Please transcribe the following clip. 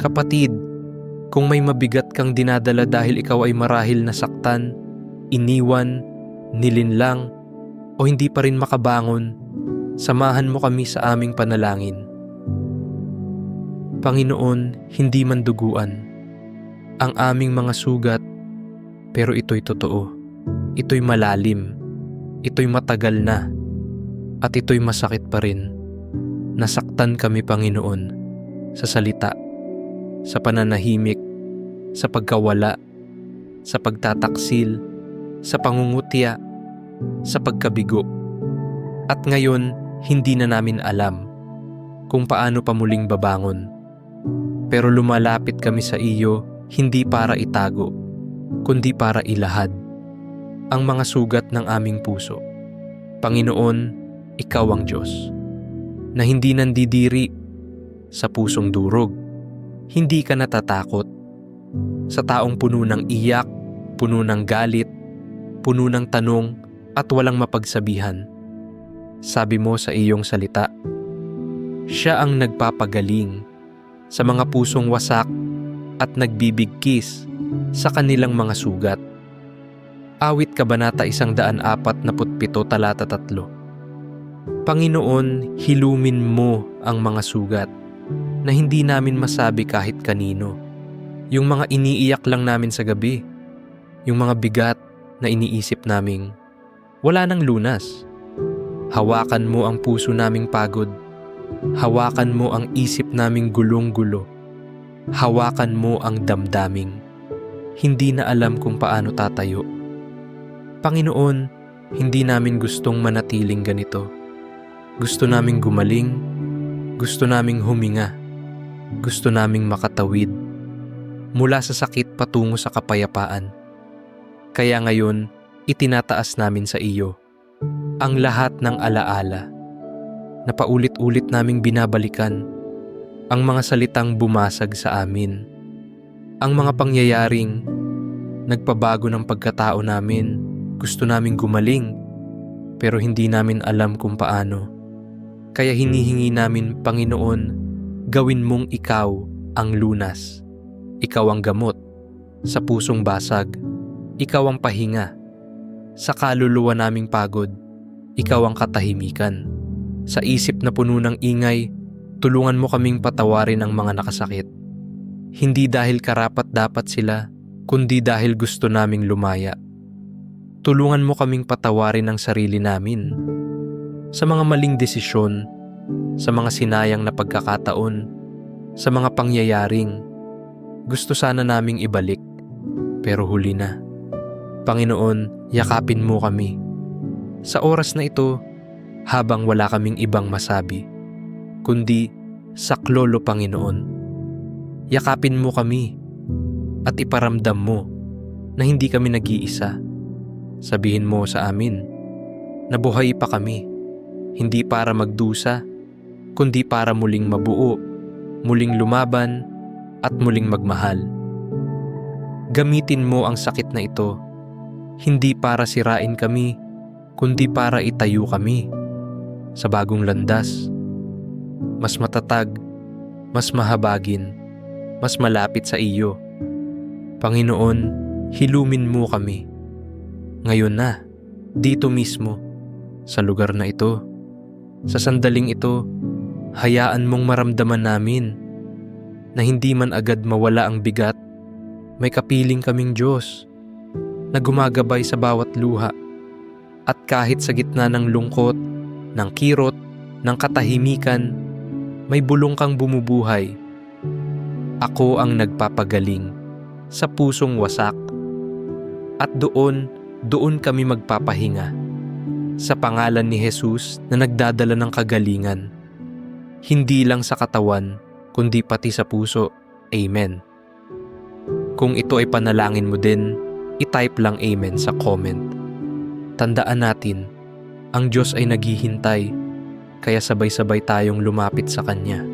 Kapatid, kung may mabigat kang dinadala dahil ikaw ay marahil nasaktan, iniwan, nilinlang, o hindi pa rin makabangon, samahan mo kami sa aming panalangin. Panginoon, hindi man duguan ang aming mga sugat, pero ito'y totoo. Ito'y malalim. Ito'y matagal na. At ito'y masakit pa rin. Nasaktan kami, Panginoon, sa salita, sa pananahimik, sa pagkawala, sa pagtataksil, sa pangungutya, sa pagkabigo. At ngayon, hindi na namin alam kung paano pa muling babangon. Pero lumalapit kami sa iyo hindi para itago, kundi para ilahad ang mga sugat ng aming puso. Panginoon, Ikaw ang Diyos, na hindi nandidiri sa pusong durog. Hindi ka natatakot sa taong puno ng iyak, puno ng galit, puno ng tanong at walang mapagsabihan. Sabi mo sa iyong salita, Siya ang nagpapagaling sa mga pusong wasak at nagbibigkis sa kanilang mga sugat. Awit Kabanata 147 talata 3 Panginoon, hilumin mo ang mga sugat na hindi namin masabi kahit kanino. Yung mga iniiyak lang namin sa gabi. Yung mga bigat na iniisip naming wala nang lunas. Hawakan mo ang puso naming pagod. Hawakan mo ang isip naming gulong-gulo. Hawakan mo ang damdaming. Hindi na alam kung paano tatayo. Panginoon, hindi namin gustong manatiling ganito. Gusto naming gumaling. Gusto naming huminga. Gusto naming makatawid. Mula sa sakit patungo sa kapayapaan. Kaya ngayon, itinataas namin sa iyo ang lahat ng alaala na paulit-ulit naming binabalikan ang mga salitang bumasag sa amin, ang mga pangyayaring nagpabago ng pagkatao namin, gusto naming gumaling, pero hindi namin alam kung paano. Kaya hinihingi namin, Panginoon, gawin mong ikaw ang lunas. Ikaw ang gamot sa pusong basag. Ikaw ang pahinga sa kaluluwa naming pagod. Ikaw ang katahimikan. Sa isip na puno ng ingay, tulungan mo kaming patawarin ang mga nakasakit. Hindi dahil karapat dapat sila, kundi dahil gusto naming lumaya. Tulungan mo kaming patawarin ang sarili namin. Sa mga maling desisyon, sa mga sinayang na pagkakataon, sa mga pangyayaring gusto sana naming ibalik, pero huli na. Panginoon, yakapin mo kami. Sa oras na ito, habang wala kaming ibang masabi, kundi saklolo Panginoon. Yakapin mo kami at iparamdam mo na hindi kami nag-iisa. Sabihin mo sa amin na buhay pa kami, hindi para magdusa, kundi para muling mabuo, muling lumaban, at muling magmahal. Gamitin mo ang sakit na ito, hindi para sirain kami, kundi para itayo kami sa bagong landas. Mas matatag, mas mahabagin, mas malapit sa iyo. Panginoon, hilumin mo kami. Ngayon na, dito mismo, sa lugar na ito. Sa sandaling ito, hayaan mong maramdaman namin na hindi man agad mawala ang bigat, may kapiling kaming Diyos na gumagabay sa bawat luha at kahit sa gitna ng lungkot, ng kirot, ng katahimikan, may bulong kang bumubuhay. Ako ang nagpapagaling sa pusong wasak at doon, doon kami magpapahinga sa pangalan ni Jesus na nagdadala ng kagalingan. Hindi lang sa katawan, kundi pati sa puso. Amen. Kung ito ay panalangin mo din, itype lang Amen sa comment. Tandaan natin, ang Diyos ay naghihintay, kaya sabay-sabay tayong lumapit sa Kanya.